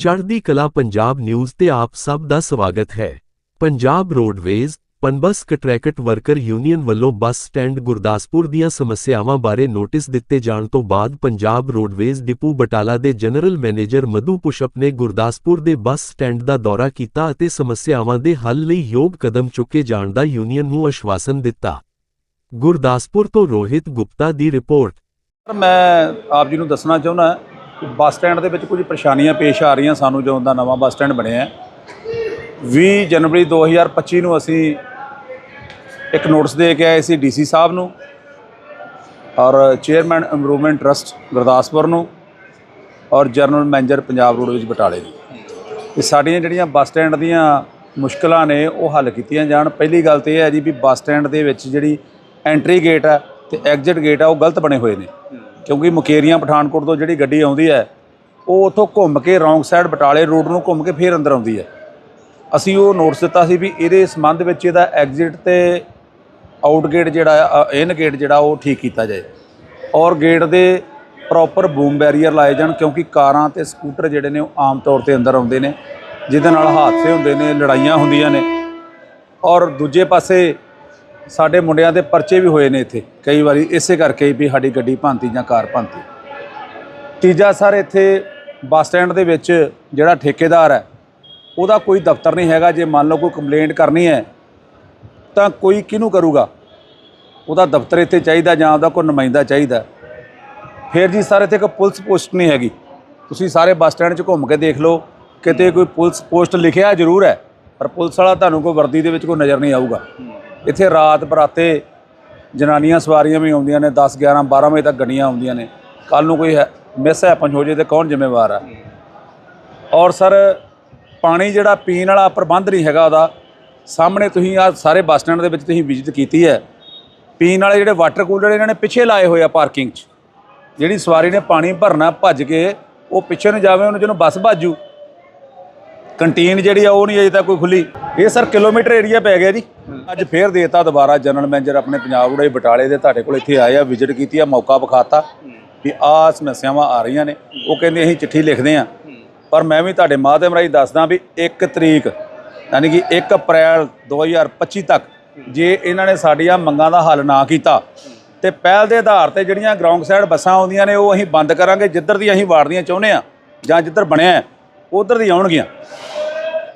ਚੜ੍ਹਦੀ ਕਲਾ ਪੰਜਾਬ ਨਿਊਜ਼ ਤੇ ਆਪ ਸਭ ਦਾ ਸਵਾਗਤ ਹੈ। Punjab roadways, Punbus contract worker union ਵੱਲੋਂ ਬੱਸ ਸਟੈਂਡ ਗੁਰਦਾਸਪੁਰ ਦੀਆਂ ਸਮੱਸਿਆਵਾਂ ਬਾਰੇ ਨੋਟਿਸ ਦਿੱਤੇ ਜਾਣ ਤੋਂ ਬਾਅਦ ਪੰਜਾਬ ਰੋਡਵੇਜ਼ ਡਿਪੂ ਬਟਾਲਾ ਦੇ ਜਨਰਲ ਮੈਨੇਜਰ ਮਧੂ ਪੁਸ਼ਪ ਨੇ ਗੁਰਦਾਸਪੁਰ ਦੇ ਬੱਸ ਸਟੈਂਡ ਦਾ ਦੌਰਾ ਕੀਤਾ ਅਤੇ ਸਮੱਸਿਆਵਾਂ ਦੇ ਹੱਲ ਲਈ ਯੋਗ ਕਦਮ ਚੁੱਕੇ ਜਾਣ ਦਾ ਯੂਨੀਅਨ ਨੂੰ ਆਸ਼ਵਾਸਨ ਦਿੱਤਾ। ਗੁਰਦਾਸਪੁਰ ਤੋਂ ਰੋਹਿਤ ਗੁਪਤਾ ਦੀ ਰਿਪੋਰਟ। ਮੈਂ ਆਪ ਜੀ ਨੂੰ ਦੱਸਣਾ ਚਾਹੁੰਦਾ ਬੱਸ ਸਟੈਂਡ ਦੇ ਵਿੱਚ ਕੁਝ ਪਰੇਸ਼ਾਨੀਆਂ ਪੇਸ਼ ਆ ਰਹੀਆਂ ਸਾਨੂੰ ਜਦੋਂ ਦਾ ਨਵਾਂ ਬੱਸ ਸਟੈਂਡ ਬਣਿਆ ਹੈ। 20 ਜਨਵਰੀ 2025 ਨੂੰ ਅਸੀਂ ਇੱਕ ਨੋਟਿਸ ਦੇ ਕੇ ਆਏ ਸੀ ਡੀਸੀ ਸਾਹਿਬ ਨੂੰ ਔਰ ਚੇਅਰਮੈਨ ਇੰਪਰੂਵਮੈਂਟ ਟਰਸਟ ਗੁਰਦਾਸਪੁਰ ਨੂੰ ਔਰ ਜਨਰਲ ਮੈਨੇਜਰ ਪੰਜਾਬ ਰੋਡਵੇਜ਼ ਬਟਾਲੇ ਨੂੰ। ਕਿ ਸਾਡੀਆਂ ਜਿਹੜੀਆਂ ਬੱਸ ਸਟੈਂਡ ਦੀਆਂ ਮੁਸ਼ਕਲਾਂ ਨੇ ਉਹ ਹੱਲ ਕੀਤੀਆਂ ਜਾਣ। ਪਹਿਲੀ ਗੱਲ ਤੇ ਇਹ ਹੈ ਜੀ ਵੀ ਬੱਸ ਸਟੈਂਡ ਦੇ ਵਿੱਚ ਜਿਹੜੀ ਐਂਟਰੀ ਗੇਟ ਹੈ ਤੇ ਐਗਜ਼ਿਟ ਗੇਟ ਆ ਉਹ ਗਲਤ ਬਣੇ ਹੋਏ ਨੇ। ਕਿਉਂਕਿ ਮੁਕੇਰੀਆਂ ਪਠਾਨਕੋਟ ਤੋਂ ਜਿਹੜੀ ਗੱਡੀ ਆਉਂਦੀ ਹੈ, ਉਹ ਉੱਥੋਂ ਘੁੰਮ ਕੇ ਰੌਂਗ ਸਾਈਡ ਬਟਾਲੇ ਰੋਡ ਨੂੰ ਘੁੰਮ ਕੇ ਫੇਰ ਅੰਦਰ ਆਉਂਦੀ ਹੈ। ਅਸੀਂ ਉਹ ਨੋਟਿਸ ਦਿੱਤਾ ਸੀ ਵੀ ਇਹਦੇ ਸੰਬੰਧ ਵਿੱਚ ਇਹਦਾ ਐਗਜ਼ਿਟ ਤੇ ਆਊਟ ਗੇਟ ਜਿਹੜਾ ਇਨ ਗੇਟ ਜਿਹੜਾ ਉਹ ਠੀਕ ਕੀਤਾ ਜਾਏ ਔਰ ਗੇਟ ਦੇ ਪ੍ਰੋਪਰ ਬੂਮ ਬੈਰੀਅਰ ਲਾਏ ਜਾਣ ਕਿਉਂਕਿ ਕਾਰਾਂ ਤੇ ਸਕੂਟਰ ਜਿਹੜੇ ਨੇ ਉਹ ਆਮ ਤੌਰ ਤੇ ਅੰਦਰ ਆਉਂਦੇ ਨੇ, ਜਿਹਦੇ ਨਾਲ ਹਾਦਸੇ ਹੁੰਦੇ ਨੇ, ਲੜਾਈਆਂ ਹੁੰਦੀਆਂ ਨੇ ਔਰ ਦੂਜੇ ਪਾਸੇ ਸਾਡੇ ਮੁੰਡਿਆਂ ਦੇ ਪਰਚੇ ਵੀ ਹੋਏ ਨੇ ਇੱਥੇ, ਕਈ ਵਾਰੀ ਇਸੇ ਕਰਕੇ ਵੀ ਸਾਡੀ ਗੱਡੀ ਭੰਤੀ ਜਾਂ ਕਾਰ ਭੰਤੀ ਤੀਜਾ ਸਰ, ਇੱਥੇ ਬੱਸ ਸਟੈਂਡ ਦੇ ਵਿੱਚ ਜਿਹੜਾ ਠੇਕੇਦਾਰ ਹੈ, ਉਹਦਾ ਕੋਈ ਦਫ਼ਤਰ ਨਹੀਂ ਹੈਗਾ, ਜੇ ਮੰਨ ਲਓ ਕੋਈ ਕੰਪਲੇਂਟ ਕਰਨੀ ਹੈ, ਤਾਂ ਕੋਈ ਕਿਹਨੂੰ ਕਰੂਗਾ? ਉਹਦਾ ਦਫ਼ਤਰ ਇੱਥੇ ਚਾਹੀਦਾ ਜਾਂ ਉਹਦਾ ਕੋਈ ਨੁਮਾਇੰਦਾ ਚਾਹੀਦਾ। ਫਿਰ ਜੀ ਸਰ, ਇੱਥੇ ਕੋਈ ਪੁਲਿਸ ਪੋਸਟ ਨਹੀਂ ਹੈਗੀ। ਤੁਸੀਂ ਸਾਰੇ ਬੱਸ ਸਟੈਂਡ 'ਚ ਘੁੰਮ ਕੇ ਦੇਖ ਲਓ, ਕਿਤੇ ਕੋਈ ਪੁਲਿਸ ਪੋਸਟ ਲਿਖਿਆ ਜ਼ਰੂਰ ਹੈ, ਪਰ ਪੁਲਿਸ ਵਾਲਾ ਤੁਹਾਨੂੰ ਕੋਈ ਵਰਦੀ ਦੇ ਵਿੱਚ ਕੋਈ ਨਜ਼ਰ ਨਹੀਂ ਆਊਗਾ। ਇੱਥੇ ਰਾਤ ਬਰਾਤੇ ਜਨਾਨੀਆਂ ਸਵਾਰੀਆਂ ਵੀ ਆਉਂਦੀਆਂ ਨੇ 10 11 12 ਵਜੇ ਤੱਕ ਗੱਡੀਆਂ ਆਉਂਦੀਆਂ ਨੇ। ਕੱਲ ਨੂੰ ਕੋਈ ਮਿਸ ਹੈਪਨ ਹੋ ਜੇ ਤੇ ਕੌਣ ਜ਼ਿੰਮੇਵਾਰ ਆ? ਔਰ ਸਰ, ਪਾਣੀ ਜਿਹੜਾ ਪੀਣ ਵਾਲਾ ਪ੍ਰਬੰਧ ਨਹੀਂ ਹੈਗਾ ਉਹਦਾ, ਸਾਹਮਣੇ ਤੁਸੀਂ ਆ ਸਾਰੇ ਬੱਸ ਸਟੈਂਡ ਦੇ ਵਿੱਚ ਤੁਸੀਂ ਵਿਜ਼ਿਟ ਕੀਤੀ ਹੈ। ਪੀਣ ਵਾਲੇ ਜਿਹੜੇ ਵਾਟਰ ਕੂਲਰ ਇਹਨਾਂ ਨੇ ਪਿੱਛੇ ਲਾਏ ਹੋਏ ਆ ਪਾਰਕਿੰਗ 'ਚ। ਜਿਹੜੀ ਸਵਾਰੀ ਨੇ ਪਾਣੀ ਭਰਨਾ ਭੱਜ ਕੇ, ਉਹ ਪਿੱਛੇ ਨੂੰ ਜਾਵੇ, ਉਹਨੂੰ ਜਿਹਨੂੰ ਬੱਸ ਭਾਜੂ ਕੰਟੀਨ ਜਿਹੜੀ ਆ ਉਹ ਨਹੀਂ ਅਜੇ ਤੱਕ ਕੋਈ ਖੁੱਲੀ। ਇਹ ਸਰ ਕਿਲੋਮੀਟਰ ਏਰੀਆ ਪੈ ਗਿਆ ਜੀ। ਅੱਜ ਫੇਰ ਦੇਤਾ ਦੁਬਾਰਾ ਜਨਰਲ ਮੈਨੇਜਰ ਆਪਣੇ ਪੰਜਾਬ ਉੜੇ ਬਟਾਲੇ ਦੇ ਤੁਹਾਡੇ ਕੋਲ ਇੱਥੇ ਆਏ ਆ ਵਿਜ਼ਿਟ ਕੀਤੀ ਆ, ਮੌਕਾ ਵਿਖਾਤਾ ਵੀ ਆਹ ਸਮੱਸਿਆਵਾਂ ਆ ਰਹੀਆਂ ਨੇ। ਉਹ ਕਹਿੰਦੇ ਅਸੀਂ ਚਿੱਠੀ ਲਿਖਦੇ ਆ। ਪਰ ਮੈਂ ਵੀ ਤੁਹਾਡੇ ਮਾਧਿਅਮ ਰਾਹੀਂ ਦੱਸਦਾ ਵੀ 1 ਤਰੀਕ, ਯਾਨੀ ਕਿ 1 ਅਪ੍ਰੈਲ 2025 ਤੱਕ ਜੇ ਇਹਨਾਂ ਨੇ ਸਾਡੀਆਂ ਮੰਗਾਂ ਦਾ ਹੱਲ ਨਾ ਕੀਤਾ, ਤੇ ਪਹਿਲ ਦੇ ਆਧਾਰ ਤੇ ਜਿਹੜੀਆਂ ਗਰਾਊਂਡ ਸਾਈਡ ਬੱਸਾਂ ਆਉਂਦੀਆਂ ਨੇ ਉਹ ਅਸੀਂ ਬੰਦ ਕਰਾਂਗੇ, ਜਿੱਧਰ ਦੀ ਅਸੀਂ ਵਾੜਨੀਆਂ ਚਾਹੁੰਦੇ ਆ ਜਾਂ ਜਿੱਧਰ ਬਣਿਆ ਉਧਰ ਦੀ ਆਉਣਗੀਆਂ।